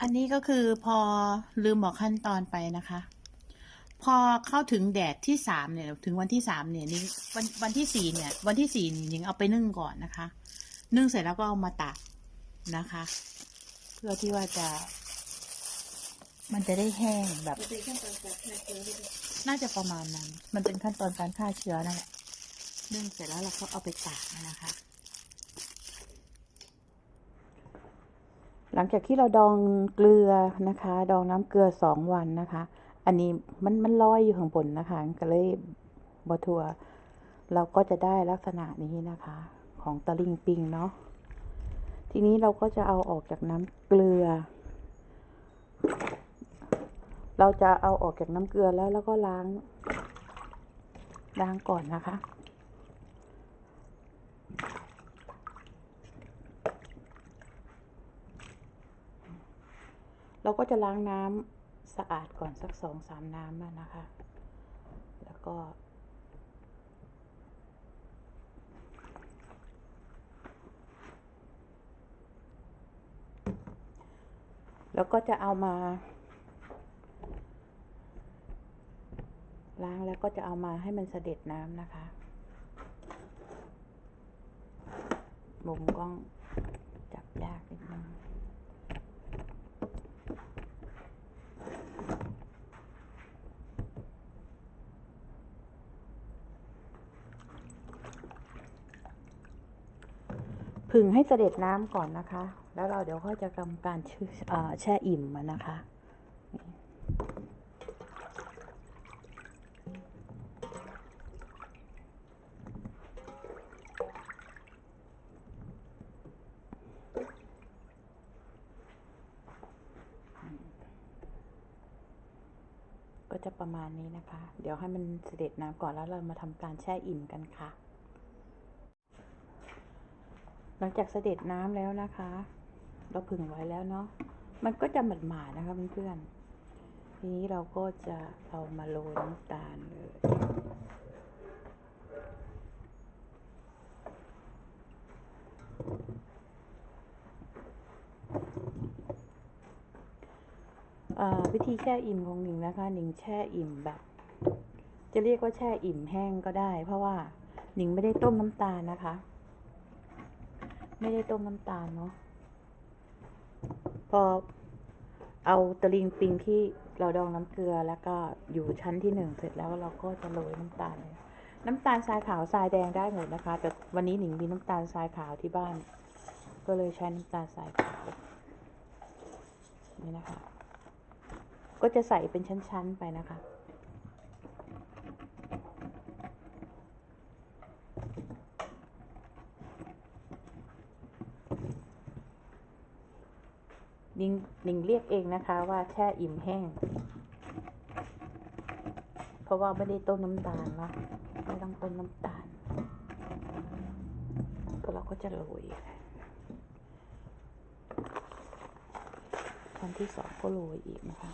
อันนี้ก็คือพอลืมบอกขั้นตอนไปนะคะ พอเข้าถึงแดดที่สามเนี่ยถึงวันที่สามเนี่ยนี่วันวันที่สี่เนี่ย วันที่สี่นี่ยิงเอาไปนึ่งก่อนนะคะ นึ่งเสร็จแล้วก็เอามาตากนะคะ เพื่อที่ว่าจะ มันจะได้แห้งแบบ น่าเชื้อด้วยน่าจะประมาณนั้น มันเป็นขั้นตอนการฆ่าเชื้อนั่นแหละนึ่งเสร็จแล้วเราก็เอาไปตากนะคะ หลังจากที่เราดองเกลือนะคะ ดองน้ำเกลือสองวันนะคะ อันนี้มันมันลอยอยู่ข้างบนนะคะ ก็เลยบทัว เราก็จะได้ลักษณะนี้นะคะ ของตะลิงปิงเนาะ ทีนี้เราก็จะเอาออกจากน้ำเกลือ เราจะเอาออกจากน้ำเกลือแล้วแล้วก็ล้างล้างก่อนนะคะ เราก็จะล้างน้ำสะอาดก่อนสักสองสามน้ำนะคะ แล้วก็ แล้วก็จะเอามาล้างแล้วก็จะเอามาให้มันเสด็จน้ำนะคะ มุมกล้องจับยากนิดนึง ผึ่งให้เสด็จน้ำก่อนนะคะ แล้วเราเดี๋ยวค่อยจะทำการชื่อแช่อิ่มมันนะคะก็จะประมาณนี้นะคะ เดี๋ยวให้มันเสด็จน้ำก่อนแล้วเรามาทำการแช่อิ่มกันค่ะ หลังจากเสด็จน้ำแล้วนะคะ เราผึ่งไว้แล้วเนาะมันก็จะหมาดหมาดนะคะเพื่อนๆทีนี้เราก็จะเอามาโรยน้ำตาลเลยอ่าวิธีแช่อิ่มของหนิงนะคะ หนิงแช่อิ่มแบบ จะเรียกว่าแช่อิ่มแห้งก็ได้ เพราะว่าหนิงไม่ได้ต้มน้ำตาลนะคะ ไม่ได้ต้มน้ำตาลเนาะพอเอาตะลิงปิงที่เราดองน้ำเกลือแล้วก็อยู่ชั้นที่หนึ่งเสร็จแล้วเราก็จะโรยน้ำตาล น้ำตาลทรายขาวทรายแดงได้หมดนะคะ แต่วันนี้หนิงมีน้ำตาลทรายขาวที่บ้าน ก็เลยใช้น้ำตาลทรายขาวนี่นะคะ ก็จะใส่เป็นชั้นๆไปนะคะ นิงนิงเรียกเองนะคะว่าแช่อิ่มแห้ง เพราะว่าไม่ได้ต้มน้ำตาลนะไม่ต้องต้มน้ำตาลก็เราก็จะโรยชั้นที่สองก็โรยอีกนะคะ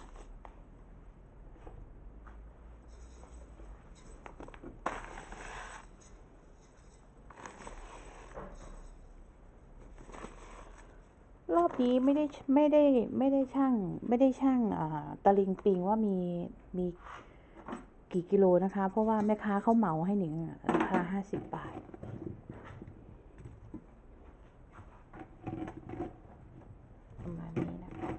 รอบนี้ไม่ได้ไม่ได้ไม่ได้ช่างไม่ได้ช่างอ่าตะลิงปิงว่ามีมีกี่กิโลนะคะ เพราะว่าแม่ค้าเขาเหมาให้หนิงราคาห้าสิบบาท ประมาณนี้นะคะ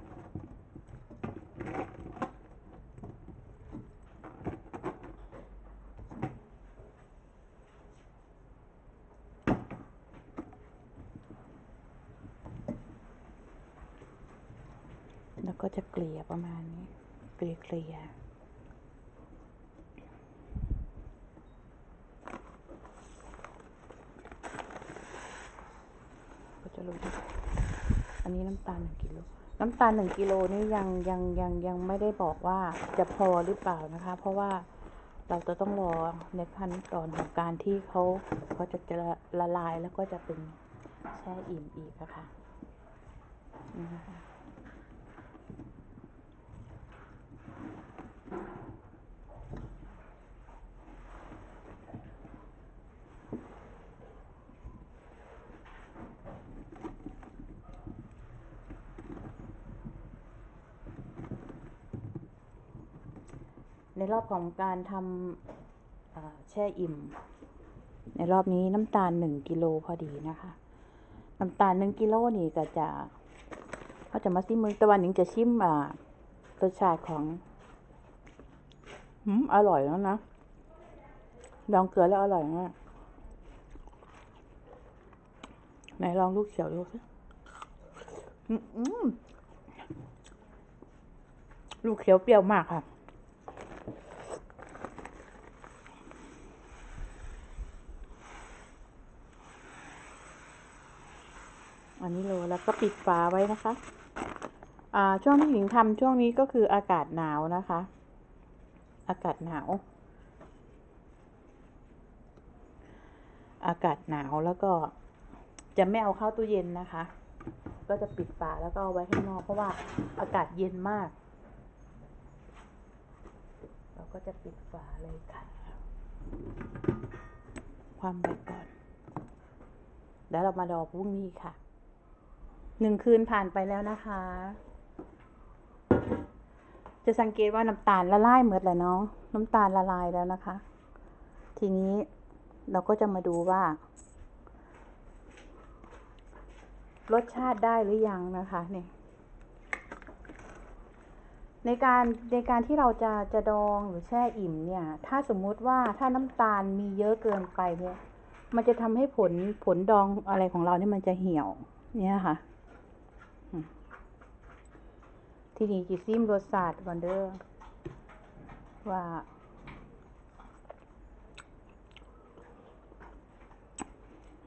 แล้วก็จะเกลี่ยประมาณนี้ เกลี่ยเกลี่ยก็จะรู้อันนี้น้ำตาลหนึ่งกิโลน้ำตาลหนึ่งกิโลนี่ยังยังยังยังไม่ได้บอกว่าจะพอหรือเปล่านะคะ เพราะว่าเราจะต้องรอในขั้นตอนของการที่เขาเขาจะจะละลายแล้วก็จะเป็นแช่อิ่มอีกอะคะนะคะ รอบของการทำแช่อิ่ม ในรอบนี้น้ำตาลหนึ่งกิโลพอดีนะคะ น้ำตาลหนึ่งกิโลนี่ก็จะเขาจะมาซิมมือตะวันหนิงจะชิมอ่ารสชาติของอืมอร่อยแล้วนะลองเกลือแล้วอร่อยมากไหนลองลูกเขียวดูสิลูกเขียวเปรี้ยวมากค่ะ อันนี้โลแล้วก็ปิดฝาไว้นะคะ อ่า ช่วงที่หญิงทำช่วงนี้ก็คืออากาศหนาวนะคะ อากาศหนาว อากาศหนาวแล้วก็จะไม่เอาเข้าตู้เย็นนะคะ ก็จะปิดฝาแล้วก็เอาไว้ข้างนอกเพราะว่าอากาศเย็นมาก เราก็จะปิดฝาเลยค่ะ ความไปก่อน แล้วเรามาดอพรุ่งนี้ค่ะ หนึ่งคืนผ่านไปแล้วนะคะ จะสังเกตว่าน้ำตาลละลายหมดแล้วเนาะน้ำตาลละลายแล้วนะคะ ทีนี้เราก็จะมาดูว่า รสชาติได้หรือยังนะคะเนี่ยในการในการที่เราจะจะดองหรือแช่อิ่มเนี่ย ถ้าสมมุติว่าถ้าน้ำตาลมีเยอะเกินไปเนี่ย มันจะทำให้ผลผลดองอะไรของเราเนี่ยมันจะเหี่ยวเนี่ยค่ะอืม ทีนี้จิซิมรสชาติก่อนเด้อว่า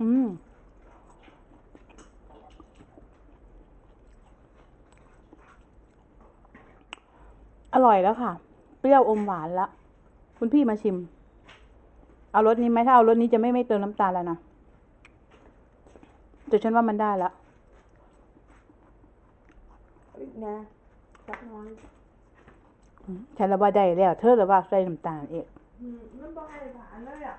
อืมอร่อยแล้วค่ะ เปรี้ยวอมหวานแล้วคุณพี่มาชิม เอารสนี้ไหมถ้าเอารสนี้จะไม่ไม่เติมน้ำตาลแล้วนะแต่ฉันว่ามันได้แล้วนะ สักน้อยอืมฉันระว่าได้แล้ว เธอระว่าใส่น้ำตาลเองอืมมันบ่ให้ผ่านเลยอะ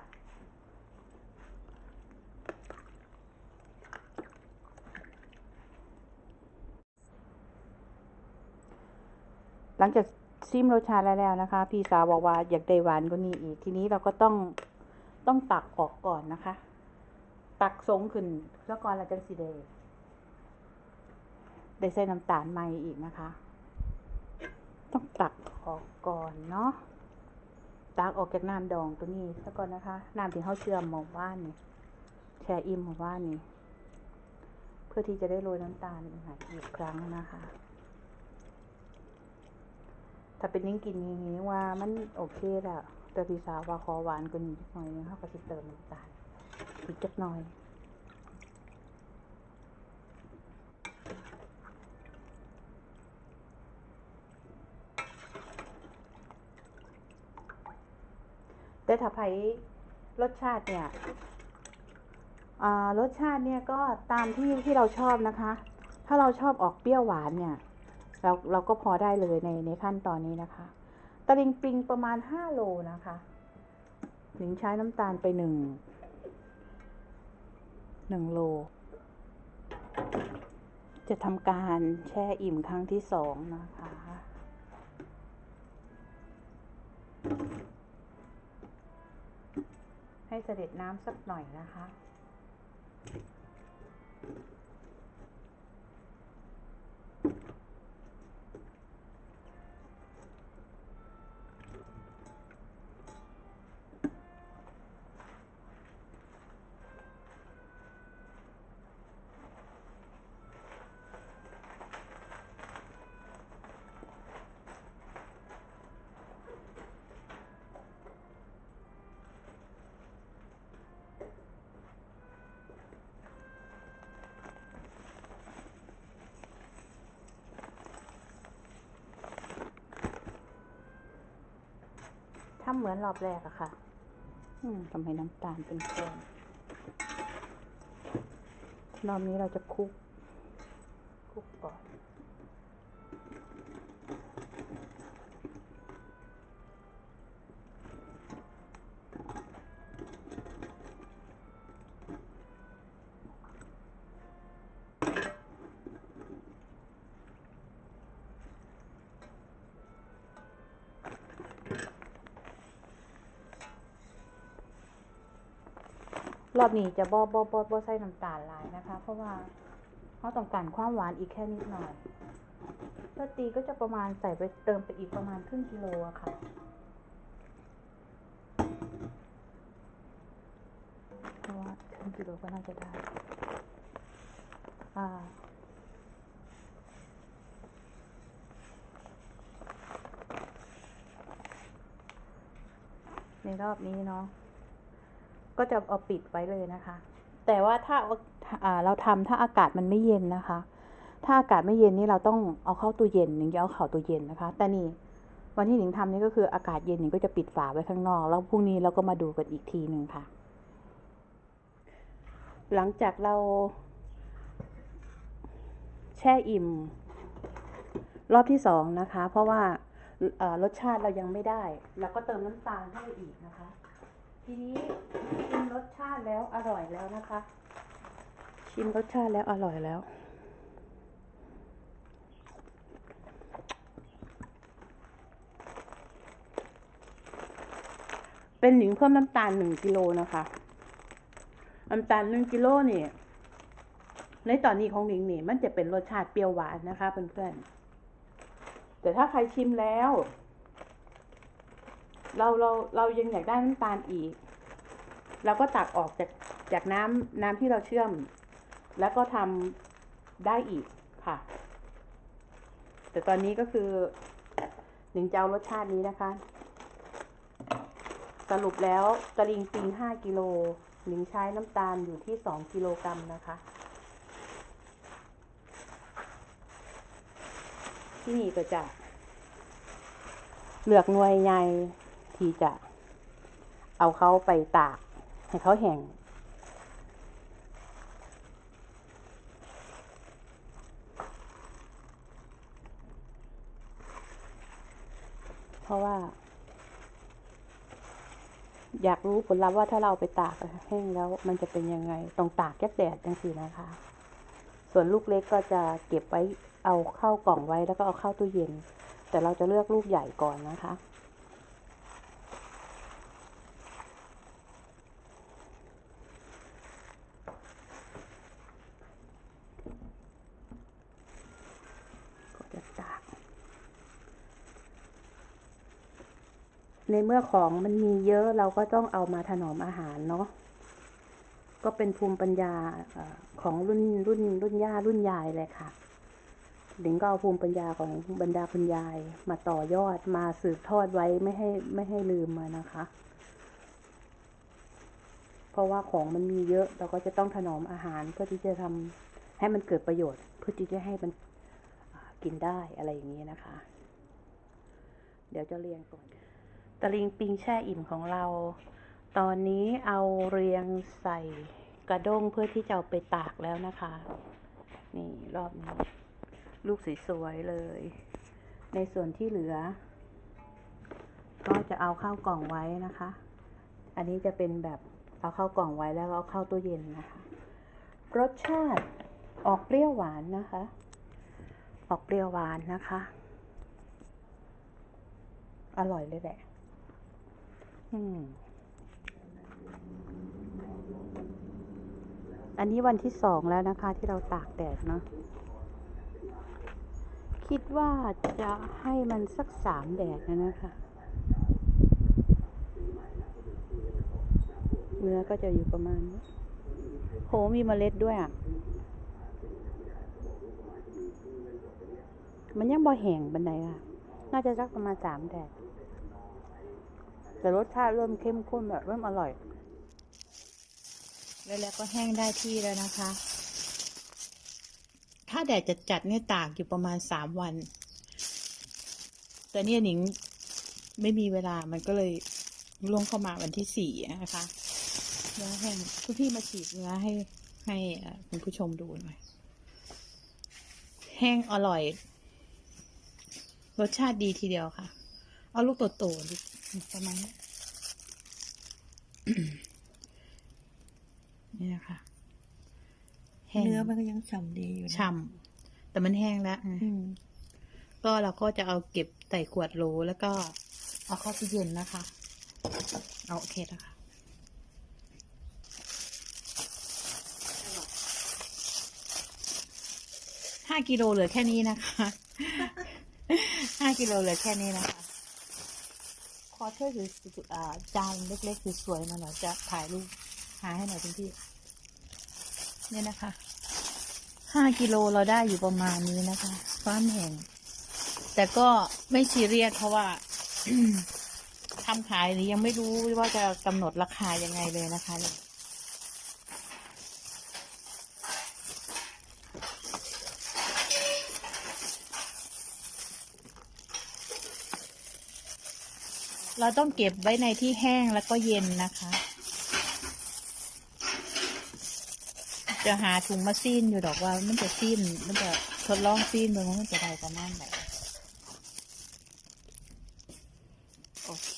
หลังจากซิมรสชาติแล้วแล้วนะคะ พี่สาวบอกว่าอยากได้หวานกว่านี้อีก ทีนี้เราก็ต้องต้องตักออกก่อนนะคะ ตักสงขึ้นแล้วก่อนเราจะสีเดได้ใส่น้ำตาลใหม่อีกนะคะ ตักออกก่อนเนาะตักออกจากน้ำดองตัวนี้แล้วก่อนนะคะน้ำที่เขาเชื่อมหมอว่านนี่แช่อิ่มหมอว่านนี่เพื่อที่จะได้โรยน้ำตาลอีกครั้งนะคะ ถ้าเป็นนิ่งกินอย่างนี้ว่ามันโอเคแล้วแต่พี่สาวว่าขอหวานกว่านี้หน่อยนึงเขาก็จะเติมน้ำตาลอีกจักหน่อย แต่ถ้าไผรสชาติเนี่ยอ่ารสชาติเนี่ยก็ตามที่ที่เราชอบนะคะ ถ้าเราชอบออกเปรี้ยวหวานเนี่ย เราเราก็พอได้เลยในในขั้นตอนนี้นะคะตะลิงปิงประมาณห้าโลนะคะหนิงใช้น้ำตาลไปหนึ่งหนึ่งโล จะทำการแช่อิ่มครั้งที่สองนะคะ ให้เสด็จน้ำสักหน่อยนะคะ ถ้าเหมือนรอบแรกอะค่ะ อืมทำให้น้ำตาลเป็นก้อนรอบนี้เราจะคลุกคลุกก่อน รอบนี้จะบ่บ่บ่บ่ใส่น้ำตาลลายนะคะ เพราะว่าเขาต้องการความหวานอีกแค่นิดหน่อยโรตีก็จะประมาณใส่ไปเติมไปอีกประมาณครึ่งกิโลอะค่ะ เพราะว่าครึ่งกิโลก็น่าจะได้ อ่าในรอบนี้เนาะ ก็จะเอาปิดไว้เลยนะคะ แต่ว่าถ้าเอาอ่าเราทำถ้าอากาศมันไม่เย็นนะคะ ถ้าอากาศไม่เย็นนี่เราต้องเอาเข้าตู้เย็นหนิงจะเอาเข้าตู้เย็นนะคะ แต่นี่วันที่หนิงทำนี่ก็คืออากาศเย็นหนิงก็จะปิดฝาไว้ข้างนอก แล้วพรุ่งนี้เราก็มาดูกันอีกทีหนึ่งค่ะ หลังจากเรา แช่อิ่ม รอบที่สองนะคะ เพราะว่ารสชาติเรายังไม่ได้ เราก็เติมน้ำตาลเข้าไปอีกนะคะ ทีนี้ชิมรสชาติแล้วอร่อยแล้วนะคะ ชิมรสชาติแล้วอร่อยแล้ว เป็นหนิงเพิ่มน้ำตาลหนึ่งกิโลนะคะน้ำตาลหนึ่งกิโลนี่ในตอนนี้ของหนิงนี่มันจะเป็นรสชาติเปรี้ยวหวานนะคะเพื่อนๆแต่ถ้าใครชิมแล้ว เราเราเรายังอยากได้น้ำตาลอีก เราก็ตักออกจากจากน้ำน้ำที่เราเชื่อม แล้วก็ทำได้อีกค่ะ แต่ตอนนี้ก็คือหนึ่งจะเอารสชาตินี้นะคะ สรุปแล้วตะลิงปิงห้ากิโลหนิงใช้น้ำตาลอยู่ที่สองกิโลกรัมนะคะที่นี่ก็จะเหลือกหน่วยใหญ่ ที่จะเอาเขาไปตาก ให้เขาแห้งเพราะว่า อยากรู้ผลลัพธ์ว่าถ้าเราไปตากแห้งแล้ว มันจะเป็นยังไงต้องตากแยกแดดจังสีนะคะ ส่วนลูกเล็กก็จะเก็บไว้เอาเข้ากล่องไว้แล้วก็เอาเข้าตู้เย็น แต่เราจะเลือกลูกใหญ่ก่อนนะคะ ก็จะตาก ในเมื่อของมันมีเยอะเราก็ต้องเอามาถนอมอาหารเนาะก็เป็นภูมิปัญญาของรุ่นรุ่นรุ่นย่ารุ่นยายเลยค่ะหลิงก็เอาภูมิปัญญาของบรรดาคุณยายมาต่อยอดมาสืบทอดไว้ไม่ให้ไม่ให้ลืมมานะคะ เพราะว่าของมันมีเยอะเราก็จะต้องถนอมอาหารเพื่อที่จะทำให้มันเกิดประโยชน์ เพื่อที่จะให้มันกินได้อะไรอย่างนี้นะคะ เดี๋ยวจะเรียงก่อน ตะลิงปิงแช่อิ่มของเรา ตอนนี้เอาเรียงใส่กระด้งเพื่อที่จะเอาไปตากแล้วนะคะ นี่รอบนี้ ลูกสวยๆเลย ในส่วนที่เหลือ ก็จะเอาเข้ากล่องไว้นะคะ อันนี้จะเป็นแบบเอาเข้ากล่องไว้แล้วเอาเข้าตู้เย็นนะคะ รสชาติออกเปรี้ยวหวานนะคะ ออกเปรี้ยวหวานนะคะ อร่อยเลยแหละ อันนี้วันที่สองแล้วนะคะ ที่เราตากแดดเนาะ คิดว่าจะให้มันสักสามแดดนะนะคะ เนื้อก็จะอยู่ประมาณนี้โหมีเมล็ดด้วยอะ มันยังบ่แห้งบันไดอะ น่าจะสักประมาณสามแดด แต่รสชาติเริ่มเข้มข้นแบบเริ่มอร่อยแล้วก็แห้งได้ที่แล้วนะคะ ถ้าแดดจัดจัดๆเนี่ยตากอยู่ประมาณสามวัน แต่เนี่ยหนิงไม่มีเวลามันก็เลยล่วงเข้ามาวันที่สี่นะคะเนื้อแห้งคุณพี่มาฉีกเนื้อให้ให้คุณผู้ชมดูหน่อย แห้งอร่อย รสชาติดีทีเดียวค่ะ เอาลูกโตๆลูก ประมาณนี้นี่นะคะเนื้อมันก็ยังฉ่ำดีอยู่ฉ่ำแต่มันแห้งแล้วก็เราก็จะเอาเก็บใส่ขวดโหลแล้วก็เอาเข้าตู้เย็นนะคะ เอาโอเคแล้วค่ะห้ากิโลเหลือแค่นี้นะคะห้ากิโลเหลือแค่นี้นะคะ ขอถ้วยคืออ่าจานเล็กๆคือสวยมาหน่อยจะถ่ายรูปหาให้หน่อยคุณพี่เนี่ยนะคะห้ากิโลเราได้อยู่ประมาณนี้นะคะฟ้ามแห่ง แต่ก็ไม่ซีเรียสเพราะว่าทำขายนี้ยังไม่รู้ว่าจะกำหนดราคายังไงเลยนะคะ เราต้องเก็บไว้ในที่แห้งแล้วก็เย็นนะคะ จะหาถุงมาซีนอยู่ดอกว่ามันจะซีนมันจะทดลองซีนเมืองมันจะได้ประมาณไหนโอเค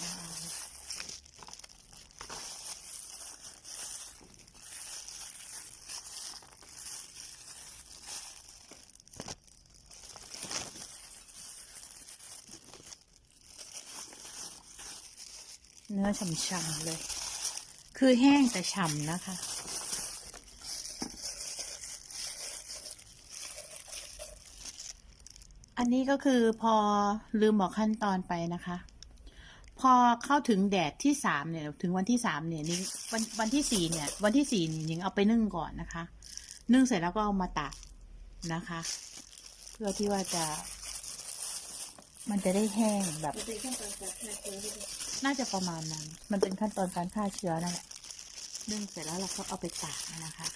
อ่าเนื้อฉ่ำๆเลย คือแห้งแต่ฉ่ำนะคะ อันนี้ก็คือพอลืมบอกขั้นตอนไปนะคะ พอเข้าถึงแดดที่สามเนี่ยถึงวันที่สามเนี่ยนี่วันวันที่สี่เนี่ย วันที่สี่นี่ยิงเอาไปนึ่งก่อนนะคะ นึ่งเสร็จแล้วก็เอามาตากนะคะ เพื่อที่ว่าจะ มันจะได้แห้งแบบ น่าจะประมาณนั้น มันเป็นขั้นตอนการฆ่าเชื้อนั่นแหละนึ่งเสร็จแล้วเราก็เอาไปตากนะคะ